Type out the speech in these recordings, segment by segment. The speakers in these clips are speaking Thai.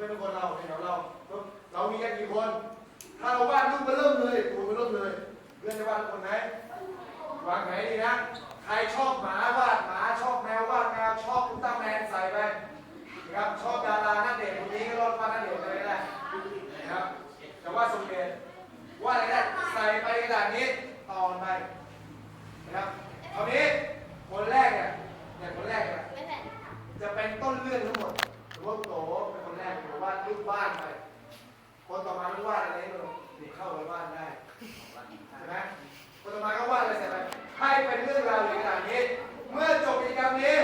ไม่ต้องคนเราในแถวเรา เรามีแค่กี่คน ถ้าเราวาดรูปไปเริ่มเลยปูไปเริ่มเลยเพื่อนจะวาดคนไหนวางไหนดีนะใครชอบหมาวาดหมาชอบแมววาดแมวชอบตั้งแมนใส่ไปนะครับชอบดาราหน้าเด็กคนนี้ก็รอดมาหน้าเด็กเลยได้นะครับจะวาดสมเด็จวาดอะไรได้ใส่ไปกระดาษนี้ตอนไปนะครับคราวนี้คนแรกเนี่ยเนี่ยคนแรกเนี่ยจะเป็นต้นเรื่องทั้งหมดหรือว่าโตเป็น บ้านลูกบ้านไปคนต่อมาลูกบ้านอะไรไม่รู้นี่เข้าไปบ้านได้ใช่ไหมคนต่อมาก็วาดอะไรเสร็จไปให้เป็นเรื่องราวในขนาดนี้ เมื่อจบกิจกรรมนี้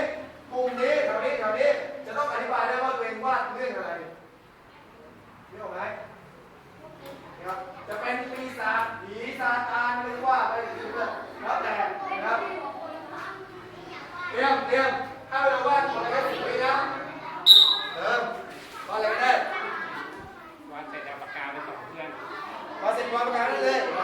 กลุ่มนี้แถวนี้แถวนี้จะต้องอธิบายได้ว่าตัวเองวาดเรื่องอะไรเรียกไหมจะเป็นปีศาจผีซาตานหรือว่าอะไรหรืแล้วแต่นะครับเตรียมเตรียมถ้าเราวาดคนอะไ Quạt 嘞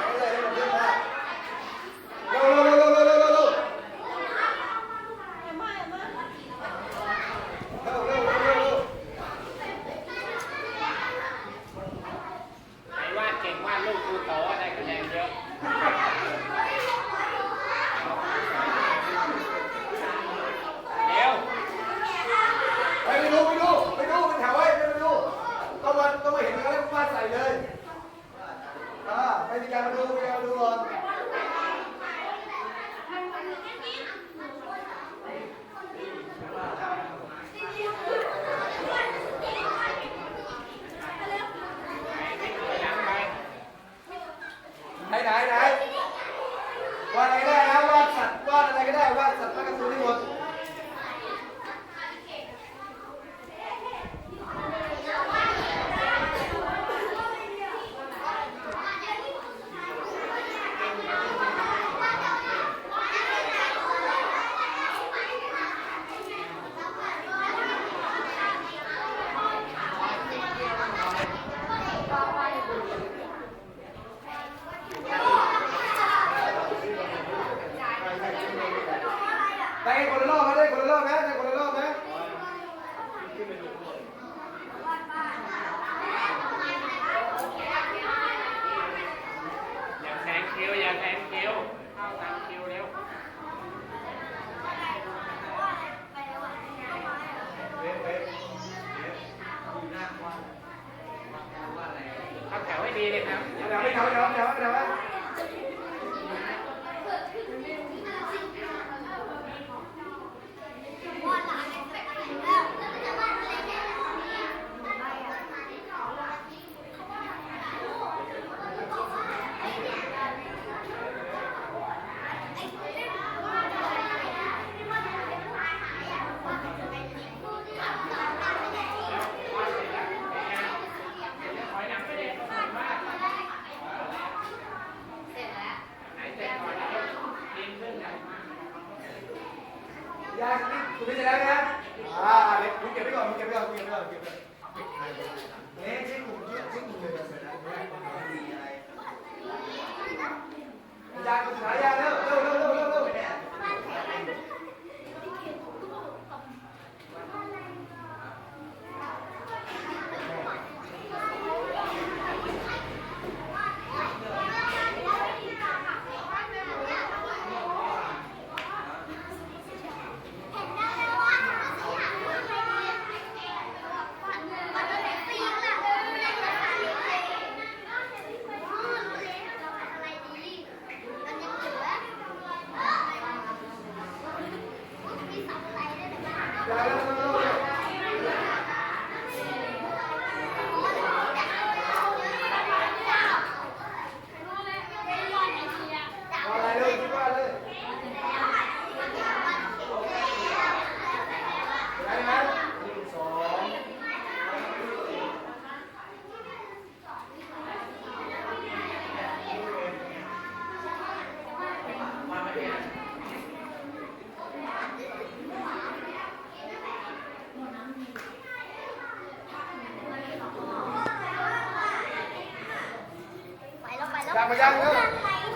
ยังมายังเร็ว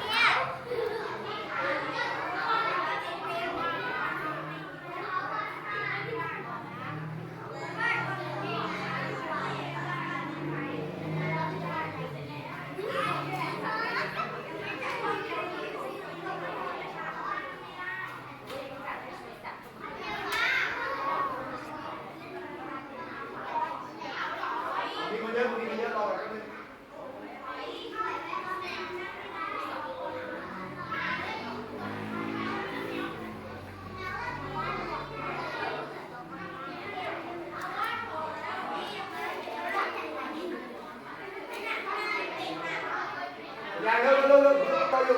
มี อ้า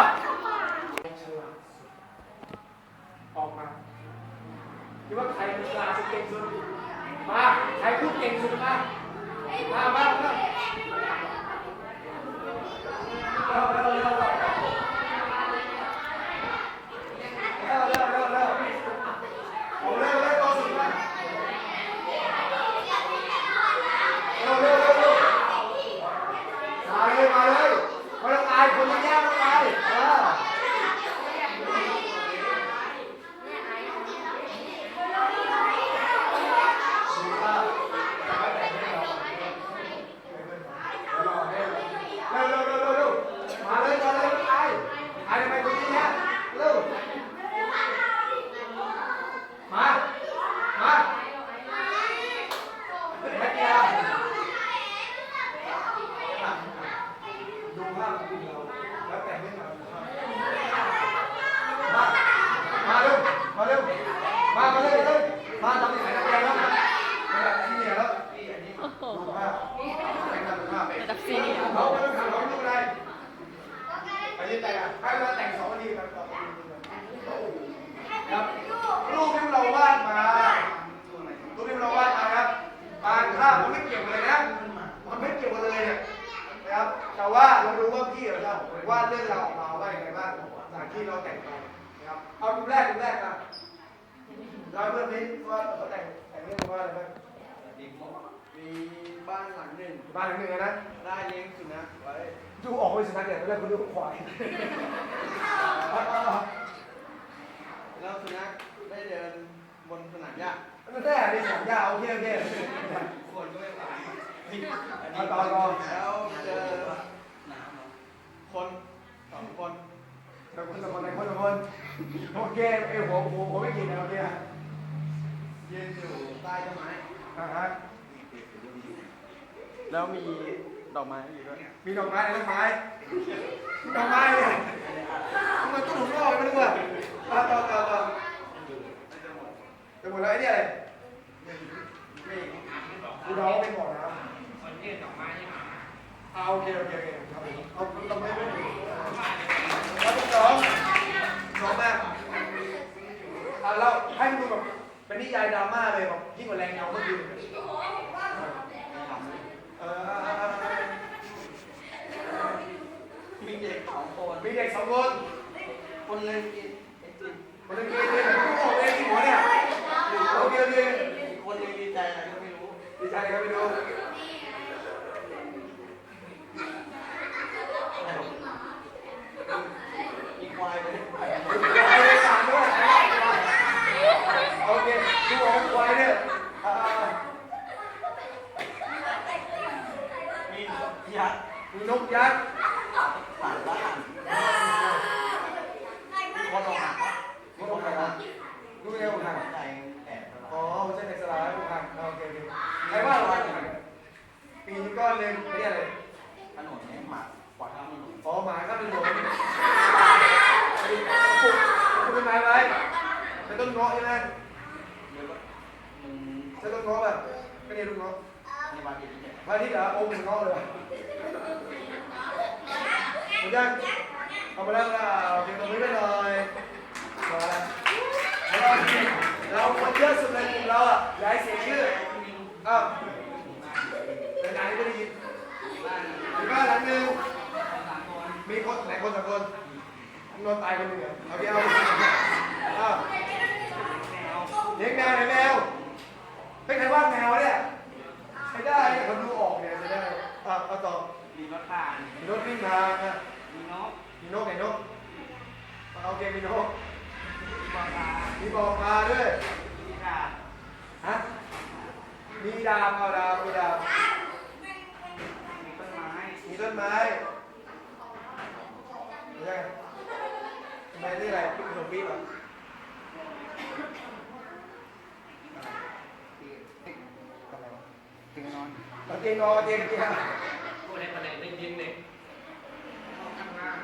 วออกมาคิดว่าใครเป็นกลาสุดเก่งสุดมาใครพูดเก่งสุดมามามามา ระดับซีเนียร์เขาไม่ต้องถามเขาไม่รู้อะไรไปยืนแต่งอะให้เวลาแต่งสองนาทีแบบครับรูปที่เราวาดมารูปที่เราวาดมาครับบางภาพมันไม่เกี่ยวเลยนะมันไม่เกี่ยวเลยเนี่ยนะครับแต่ว่าเรารู้ว่าพี่เราวาดเรื่องราวออกมาว่าอย่างไรบ้างจากที่เราแต่งไปนะครับเอารูแรกรูแรกนะเราเพื่อนนี้ว่าเขาแต่งแต่งเรื่องว่าอะไรบ้าง มีบ้านหลังหนึ่งบ้านหลังหนึ่งนะได้เลี้ยงสุนัขไว้ดูออกไปสุนัขเนี่ยตอนแรกคุณดูควายแล้วสุนัขได้เดินบนสนามหญ้านั่นแน่ในสามยาโอเคโอเคคนก็ไม่ตายเอาต่อต่อแล้วเจอคนสองคนแต่คนละคนละคนละคนโอเคไอ้หัวหัวหัวไม่กินนะโอเคยืนอยู่ใต้ต้นไม้อ่าฮะ แล้วมีดอกไม้อยู่ด้วยมีดอกไม้อะไรดอกไม้ดอกไม้เนี่ยมันต้องถูกรอบไม่รู้อะต่อต่อต่อต่อจะหมดแล้วไอ้นี่อะไรไม่กูร้องเป็นหมดนะคนยื่นดอกไม้ให้มาเอาโอเคโอเคโอเคครับเอาทำไมไม่ถูกแล้วสองสองมาอะเราให้มันดูแบบเป็นนิยายดราม่าเลยแบบยิ่งกว่าแรงเงาเมื่อคืน มีเด็กสองคนมีเด็กสองคน คนหนึงกินไอติมคนหนึงกินเนี่ยผู้ออกเองที่หัวเนี่ยโอเคโอเคอีกคนหนึงดีใจอะไรก็ไม่รู้ดีใจครับไปดู มีควายเลย เอาเลยสามด้วยโอเคดูออกควายเนี่ยอ่า มียั กษ์มีนกยักษ์ผ่านบ้านมีคนออกหักมีคนออกหักดูไงอกหักใจแอบตลอ๋ออดไม่ใช่ในสลายอกหักโอเคโอเคใครว่าเราว่าอกหักปีนก้อนหนึ่งไม่ใช่อะไรถนนเนี่ยหมากกว่าดข้ามถนนอ๋อหมาก็เป็นหนูปลูกปลูกต้นไม้ไว้เป็นต้นเงาะใช่ไหมเดี๋ยวก็มึงใช่ต้นเงาะแบบไม่ใช่ต้นเงาะในวันที่เนี่ยพระอาทิตย์เหรอโอ้เป็นเงาะเลย ผมจะเอาไปแล้วก็เอาเก็บตรงนี้ไปหน่อยมาแล้วเราเราคนเยอะสุดในกลุ่มเราอะย้ายเสียชื่ออ้าวเป็นไหนไม่ได้ยินมีบ้านหลังหนึ่งมีคนไหนคนสองคนมีนอนตายคนหนึ่งเหรอเอาเดียวอ้าวเลี้ยงแมวไหนแมวไม่ใครว่าแมวเนี่ยไม่ได้เนี่ยเขาดูออกเนี่ยจะได้อะเอาต่อมีรถผ่านมีนกวิ่งทางอะมี นกมีนกไหนนกเอาโอเคมีนกมีปลาปลามีบ่อปลาด้วยมีกาฮะมีดาวเอาดามีดาวมีต้นไม้มีต้นไม้ไม่ใช่ทำไมนี่อะไรพี่ขนมปี๊บอะถึงนอนกางเกงนอนเกงเกง พูดในคนไหนได้ยินเนี่ยทำงาน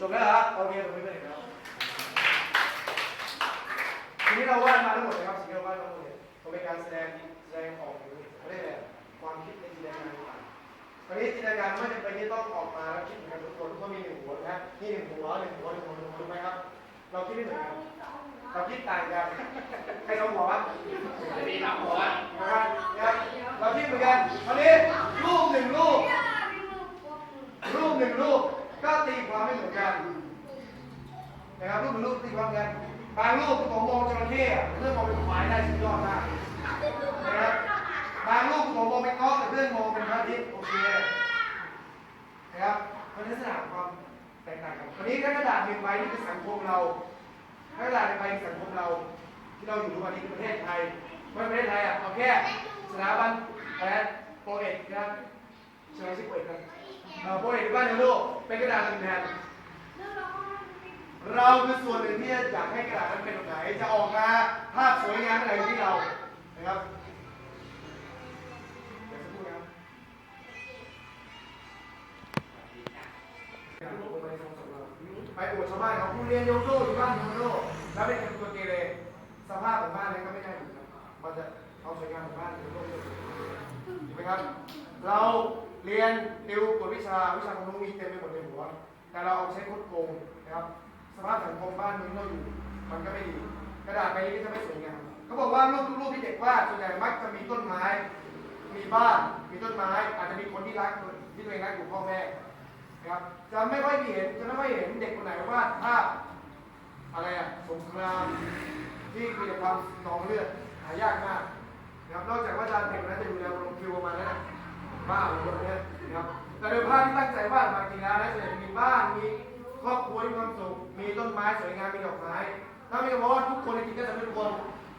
จบแล้วเหรอโอเคผมไม่เป็นไรแล้วทีนี้เราวาดมาทั้งหมดนะครับสิ่งที่เราวาดมาทั้งหมดเนี่ยมันเป็นการแสดงแสดงออกถึงเขาเรียกอะไรความคิดในจินตนาการต่างๆตอนนี้จินตนาการไม่จำเป็นที่ต้องออกมาแล้วคิดเหมือนกันทุกคนทุกคนมีหนึ่งหัวนะนี่หนึ่งหัวหนึ่งหัวหนึ่งหัวหนึ่งหัวถูกไหมครับ เราคิดไม่เหมือนกันเราคิดต่างกันใครเอาหัววะจะมีทั้งหัวนะครับนะครับเราคิดเหมือนกันคราวนี้รูปหนึ่งรูปรูปหนึ่งรูป ก็ตีความไม่เหมือนกันนะครับรูปหนึ่งรูปตีความกันบางรูปผมมองจระเข้เพื่อนมองเป็นควายได้สุดยอดมากนะครับบางรูปผมมองเป็นก้อนแต่เพื่อนมองเป็นพระอาทิตย์โอเคนะครับมันลักษณะความแตกต่างกันวันนี้กระดาษหนึ่งใบนี่คือสังคมเรากระดาษหนึ่งใบสังคมเรา ที่เราอยู่ทุกวันนี้คือประเทศไทยไม่ประเทศไทยอะเอาแค่สถาบันแพทย์โปรเอกนะครับใช่ไหมชื่โปรเอกครับ โปรเอกบ้านในโลกเป็นกระดาษหนึ่งแผ่นเราคือส่วนหนึ่งที่อยากให้กระดาษนั้นเป็นแบบไหนจะออกมาภาพสวยงามอะไรอยู่ที่เรานะครับเดี๋ยวสักครู่นะครับไปอวดชาวบ้านเขาผู้เรียนโยโย่อยู่บ้านโยโย่แล้วเป็นคนตัวเกเรสภาพของบ้านนี้ก็ไม่ได้เหมือนกันมันจะเอาสวยงามของบ้านโยโย่ถูกไหมครับ เรา เรียนติวกวดวิชาวิชาความรู้มีเต็มไปหมดในหัว แต่เราเอาใช้คดโกงนะครับ สภาพสังคมบ้านเมืองเราอยู่ มันก็ไม่ดี กระดาษใบนี้ก็จะไม่สวยงามเขาบอกว่ารูปทุกรูปที่เด็กวาดส่วนใหญ่มักจะมีต้นไม้ มีบ้าน มีต้นไม้ อาจจะมีคนที่รักที่ตัวเองรักอยู่พ่อแม่นะครับจะไม่ค่อยเห็นจะไม่ค่อยเห็นเด็กคนไหนวาดภาพอะไรอะสงครามที่มีแต่ความนองเลือดหายากมากนะครับนอกจากว่าอาจารย์เด็กนั้นจะดูแลลงคิวประมาณนั้น บ้าอะไรแบบเนี้ยนะครับ แต่โดยภาพที่ตั้งใจวาดมาจริงแล้วนะส่วนใหญ่จะมีบ้าน มีครอบครัวที่มีความสุข มีต้นไม้สวยงาม มีดอกไม้ ถ้าไม่บอกว่าทุกคนจริงๆก็จะทุกคน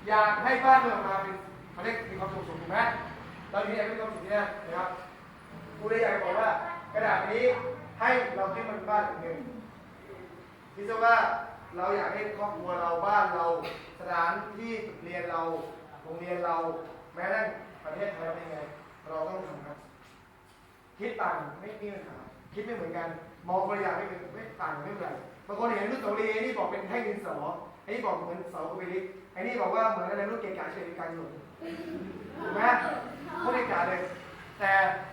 อยากให้บ้านเมืองมาเป็นเขาเรียกมีความสุขสุขถูกไหมเราอยู่เนี่ยมีความสุขเนี่ยนะครับกูได้อยากบอกว่ากระดาษนี้ให้เราคิดมันเป็นบ้านหลังหนึ่งคิดซะว่าเราอยากให้ครอบครัวเราบ้านเราสถานที่เรียนเราโรงเรียนเราแม้แต่ประเทศไทยเราเป็นไง เราต้องทำครับ คิดต่างไม่มีปัญหาคิดไม่เหมือนกัน มองคนละอย่างไม่เป็นไม่ต่างไม่เป็นไรบางคนเห็นรูปเสาลีไอ้นี่บอกเป็นแท่งดินสอไอ้นี่บอกเหมือนเสากระเบลิกไอ้นี่บอกว่าเหมือนอะไรรูปเกกาเฉยการหนุนถูกไหมโคตรเกกาเลย แต่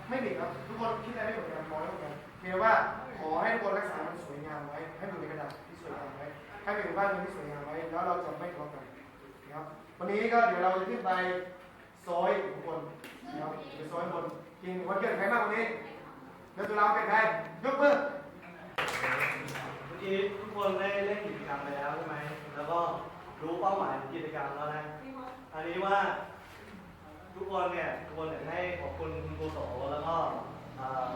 ไม่ผิดครับทุกคนคิดอะไรไม่เหมือนกันมองไม่เหมือนกันเพียงว่าขอให้ทุกคนรักษามันสวยงามไว้ ให้มันอยู่ในกระดาษที่สวยงามไว้ ให้มันอยู่บ้านเมืองที่สวยงามไว้ แล้วเราจะไม่ทะเลาะกันนะครับวันนี้ก็เดี๋ยวเราจะขึ้นไป ซอยทุกคนนะครับไปซอยบนกินวันเกิดใครบ้างวันนี้เดือนตุลาเป็นใครยกมือเมื่อกี้ทุกคนได้เล่นกิจกรรมไปแล้วใช่ไหมแล้วก็รู้เป้าหมายของกิจกรรมแล้วนะอันนี้ว่าทุกคนเนี่ยทุกคนเนี่ยให้ขอบคุณคุณครูโสแล้วก็เอ่อ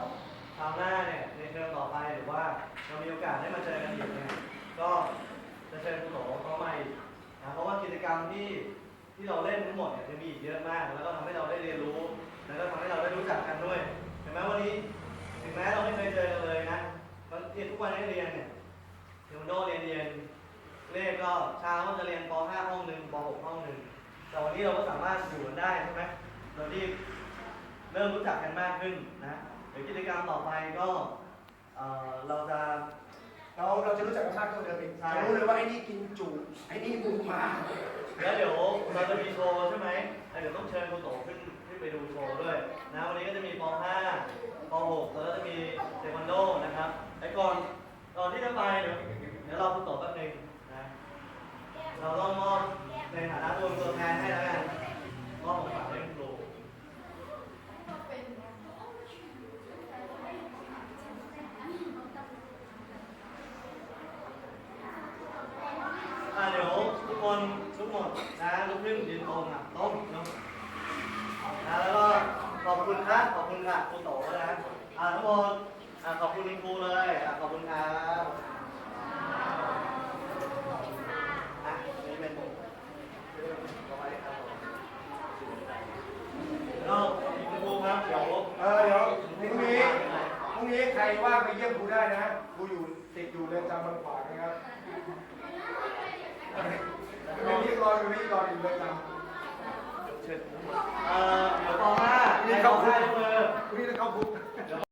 คราวหน้าเนี่ยในเทอมต่อไปหรือว่าเรามีโอกาสได้มาเจอกันอีกเนี่ยก็จะเชิญครูโสเข้ามาอีกนะเพราะว่ากิจกรรมที่ ที่เราเล่นทั้งหมดเนี่ยจะมีอีกเยอะมาก แล้วก็ทำให้เราได้เรียนรู้ แล้วก็ทำให้เราได้รู้จักกันด้วยเห็นไหมวันนี้ถึงแม้เราไม่เคยเจอกันเลยนะมันเรียนทุกวันให้เรียนเนี่ยเทควันโดเรียนเย็นเลขก็เช้าก็จะเรียนป .5 ห้องหนึ่งป .6 ห้องหนึ่งแต่วันนี้เราก็สามารถอยู่กันได้ใช่ไหมโดยที่เริ่มรู้จักกันมากขึ้นนะเดี๋ยวกิจกรรมต่อไปก็เราจะ เราเราจะรู้จักกันมากขึ้นเดิมอีกใช่ จะรู้เลยว่าไอ้นี่กินจุไอ้นี่บุกมาแล้วเดี๋ยวเราจะมีโชว์ใช่ไหมแล้วเดี๋ยวต้องเชิญครูโตขึ้นขึ้นไปดูโชว์ด้วยนะวันนี้ก็จะมีป .5 ป .6 แล้วก็จะมีเทควันโดนะครับไอ้ก่อนก่อนที่จะไปเดี๋ยวเดี๋ยวเราครูโตแป๊บนึงนะ เราต้องมอบในฐานะตัวตัวแทนให้แล้วกันมอบของขวัญให้คุณครู มดนะลุกขึ้นยืนตรงอะตรงเนาะนะแล้วก็ขอบคุณครับข อบคุณค่ะครูโตนะอ่าทั้งหมดอ่าขอบคุณคุณครูเลยอ่าขอบคุณครับอะนี่เป็นผมเอาไว้ครับผมแล้วคุณครูครับเดี๋ยวเออเดี๋ยวพรุ่งนี้พรุ่งนี้ใครว่างไปเยี่ยมครูได้นะครูอยู่ติดอยู่เรือนจำบางขวางนะครับเป็นพิธีกรเป็นพิธีกรอยู่เรือนจำ เอ่อเดี๋ยวป .5 นี่ให้เข้าเข้าคุค่ากยยกมือพรุ่งนี้จะเข้าคุก